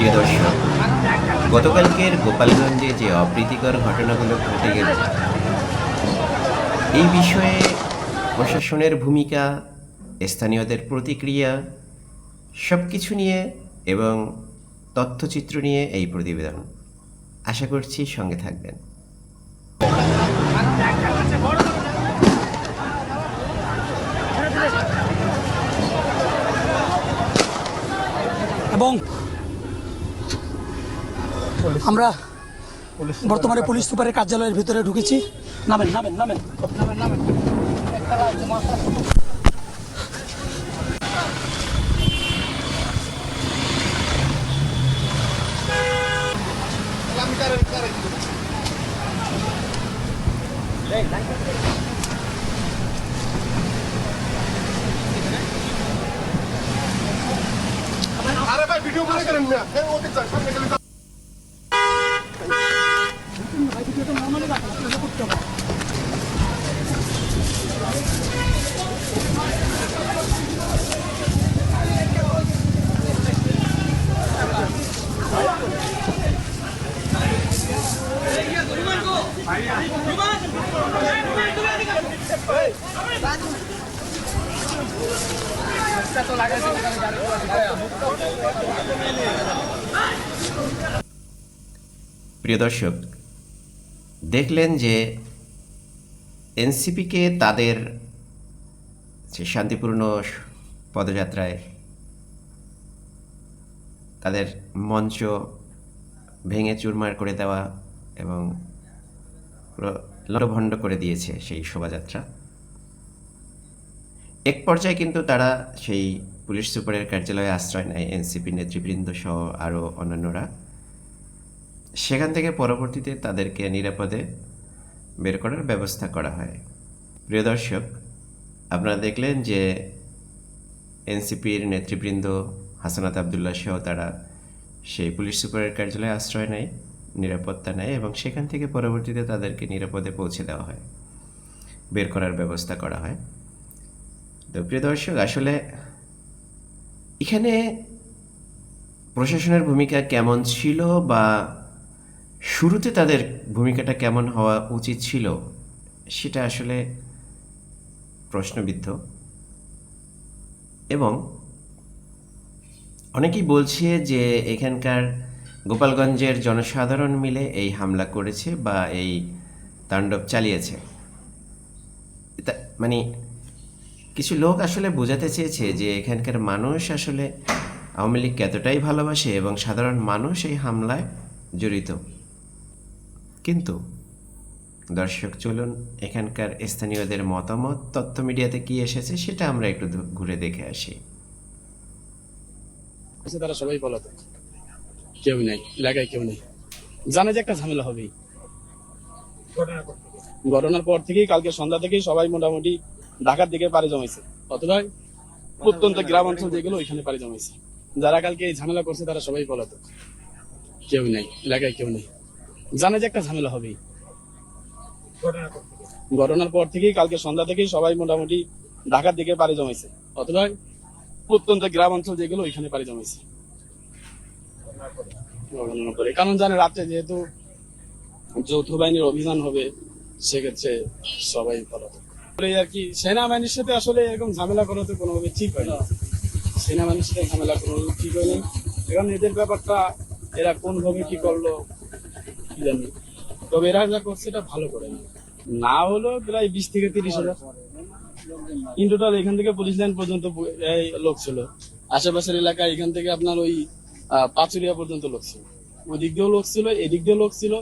প্রিয় দর্শক গতকালকের গোপালগঞ্জে যে অপ্রীতিকর ঘটনাগুলো ঘটে গেল, এই বিষয়ে প্রশাসনের ভূমিকা, স্থানীয়দের প্রতিক্রিয়া সব কিছু নিয়ে এবং তথ্যচিত্র নিয়ে এই প্রতিবেদন। আশা করছি সঙ্গে থাকবেন। এবং আমরা বর্তমানে পুলিশ সুপারের কার্যালয়ের ভিতরে ঢুকেছি। নামেন নামেন নামেন। নামেন নামেন আরে ভাই ভিডিও করে করেন না। ওতে যান সামনে গেলে যান। প্রিয় দর্শক দেখলেন যে এনসিপিকে তাদের যে শান্তিপূর্ণ পদযাত্রায় তাদের মঞ্চ ভেঙে চুরমার করে দেওয়া এবং লণ্ডভণ্ড করে দিয়েছে সেই শোভাযাত্রা। এক পর্যায়ে কিন্তু তারা সেই পুলিশ সুপারের কার্যালয়ে আশ্রয় নেয় এনসিপি নেতৃবৃন্দ সহ আরও অন্যান্যরা। সেখান থেকে পরবর্তীতে তাদেরকে নিরাপদে বের করার ব্যবস্থা করা হয়। প্রিয় দর্শক, আপনারা দেখলেন যে এনসিপির নেতৃবৃন্দ হাসানাত আবদুল্লাহ সহ তারা সেই পুলিশ সুপারের কার্যালয়ে আশ্রয় নেয়, নিরাপত্তা নেয় এবং সেখান থেকে পরবর্তীতে তাদেরকে নিরাপদে পৌঁছে দেওয়া হয়, বের করার ব্যবস্থা করা হয়। তো প্রিয় দর্শক, আসলে এখানে প্রশাসনের ভূমিকা কেমন ছিল বা শুরুতে তাদের ভূমিকাটা কেমন হওয়া উচিত ছিল, সেটা আসলে প্রশ্নবিদ্ধ। এবং অনেকেই বলছে যে এখানকার গোপালগঞ্জের জনসাধারণ মিলে এই হামলা করেছে বা এই তাণ্ডব চালিয়েছে। মানে কিছু লোক আসলে বোঝাতে চেয়েছে যে এখানকার মানুষ আসলে আওয়ামী লীগকে এতটাই ভালোবাসে এবং সাধারণ মানুষ এই হামলায় জড়িত। কিন্তু দর্শক, চলুন এখানকার স্থানীয়দের মতামত, তথ্য মিডিয়াতে কি এসেছে সেটা আমরা একটু ঘুরে দেখে আসি। তারা সবাই পলাতক কেউ নেই, এলাকায় কেউ নেই। জানে যে একটা ঝামেলা হবেই। ঘটনার পর থেকেই, কালকে সন্ধ্যা থেকেই সবাই মোটামুটি ঢাকার দিকে পাড়ি জমাইছে। অথবা প্রত্যন্ত গ্রাম অঞ্চল যেগুলো, ওইখানে পাড়ি জমাইছে। যারা কালকে এই ঝামেলা করছে, তারা সবাই পলাতক কেউ নেই, এলাকায় কেউ নেই। জানে যে একটা ঝামেলা হবেই। ঘটনার পর থেকেই, কালকে সন্ধ্যা থেকেই সবাই মোটামুটি ঢাকার দিকে পাড়ি জমাইছে। অথবা প্রত্যন্ত গ্রাম অঞ্চল যেগুলো, ওইখানে পাড়ি জমাইছে। কারণ জানে রাত্রে যেহেতু যৌথ বাহিনীর অভিযান হবে, সেক্ষেত্রে সবাই আর কি, সেনাবাহিনীর সাথে আসলে এরকম ঝামেলা করা তো কোনোভাবে ঠিক হয় না সেনাবাহিনীর সাথে ঝামেলা কোনোভাবে ঠিক হয় না এদের ব্যাপারটা এরা কোনভাবে কি করল কি জানি। তবে এরা যা করছে এটা ভালো করে না। না হলো প্রায় বিশ থেকে তিরিশ হাজার। ইন টোটাল এখান থেকে পুলিশ লাইন পর্যন্ত লোক ছিল। আশেপাশের এলাকায় এখান থেকে আপনার ওই পাচুরিয়া পর্যন্ত লোক ছিল। ওই দিক দিয়েও লোক ছিল এদিক দিয়েও লোক ছিল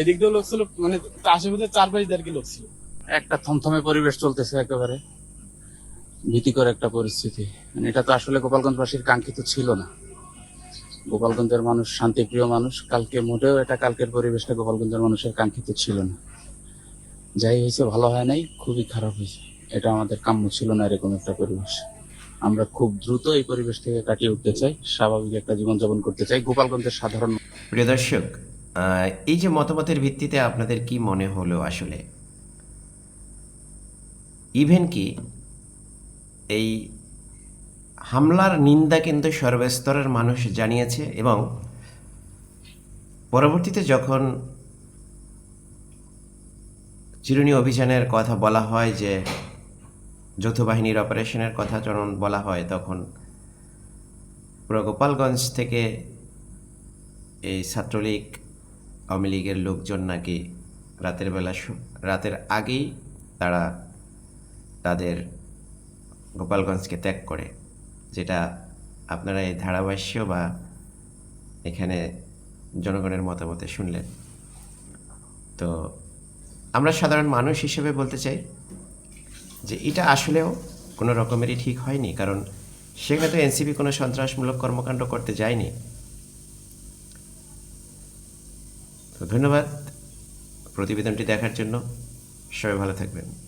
এদিক দিয়েও লোক ছিল মানে আশেপাশে চার পাঁচ দেড় কি লোক ছিল। একটা থমথমে পরিবেশ চলতেছে একেবারে। ভীতিকর একটা পরিস্থিতি। মানে এটা তো আসলে গোপালগঞ্জবাসীর কাঙ্ক্ষিত ছিল না। গোপালগঞ্জের মানুষ শান্তিপ্রিয় মানুষ। কালকে মোটেও এটা কালকের পরিবেশটা গোপালগঞ্জের মানুষের কাঙ্ক্ষিত ছিল না। যাই হয়েছে, ভালো হয় নাই, খুবই খারাপ হয়েছে। এটা আমাদের কাম্য ছিল না এরকম একটা পরিবেশ। আমরা খুব দ্রুত এই পরিবেশ থেকে কাটিয়ে উঠতে চাই, স্বাভাবিক একটা জীবনযাপন করতে চাই। গোপালগঞ্জের সাধারণ প্রিয় দর্শক এই যে মতামতের ভিত্তিতে আপনাদের কি মনে হলো আসলে? ইভেন কি এই হামলার নিন্দা কিন্তু সর্বস্তরের মানুষ জানিয়েছে এবং পরবর্তীতে যখন চিরুনি অভিযানের কথা বলা হয় যে যৌথ বাহিনীর অপারেশনের কথা যখন বলা হয়, তখন পুরো গোপালগঞ্জ থেকে এই ছাত্রলীগ, আওয়ামী লীগের লোকজন নাকি রাতের বেলা রাতের আগেই তারা তাদের গোপালগঞ্জকে ত্যাগ করে। যেটা আপনারা এই ধারাভাষ্য বা এখানে জনগণের মতামতে শুনলেন। তো আমরা সাধারণ মানুষ হিসেবে বলতে চাই যে এটা আসলেও কোনো রকমেরই ঠিক হয়নি, কারণ সেখানে তো এনসিপি কোনো সন্ত্রাসমূলক কর্মকাণ্ড করতে যায়নি। তো ধন্যবাদ প্রতিবেদনটি দেখার জন্য। সবাই ভালো থাকবেন।